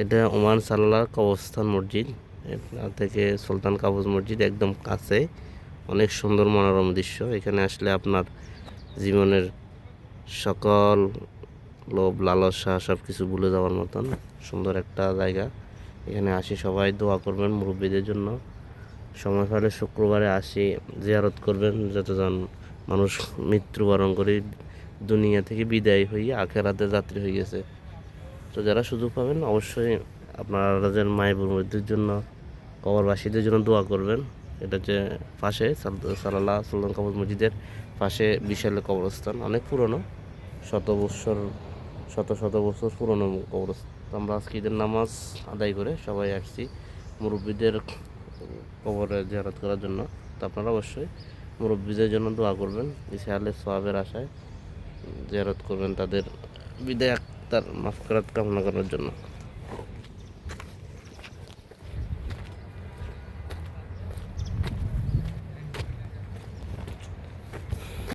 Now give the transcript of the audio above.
এটা ওমান সাল্লাহ কবরস্থান মসজিদ। এটা থেকে সুলতান কাবুজ মসজিদ একদম কাছে। অনেক সুন্দর মনোরম দৃশ্য। এখানে আসলে আপনার জীবনের সকল লোভ, লালসা সব কিছু ভুলে যাওয়ার মতন সুন্দর একটা জায়গা। এখানে আসি সবাই, দোয়া করবেন মুরব্বীদের জন্য। সময় পেলে শুক্রবারে আসি, জিয়ারত করবেন যতজন মানুষ মৃত্যুবরণ করে দুনিয়া থেকে বিদায় হয়ে আখেরাতে যাত্রী হয়ে গেছে। তো যারা সুযোগ পাবেন, অবশ্যই আপনাদের মায়ের মুরব্বীদের জন্য, কবরবাসীদের জন্য দোয়া করবেন। এটা হচ্ছে পাশে সাল- সালাল্লাহ সুলতান কবর মসজিদের পাশে বিশাল কবরস্থান, অনেক পুরনো, শত বৎসর, শত শত বছর পুরনো কবরস্থান। আমরা আজকে ঈদের নামাজ আদায় করে সবাই আসছি মুরব্বীদের কবরে জিয়ারত করার জন্য। তো আপনারা অবশ্যই মুরব্বীদের জন্য দোয়া করবেন ইসে সোয়াবের আশায় জিয়ারত করবেন, তাদের বিদায় আক্তার মাফ কামনা করার জন্য।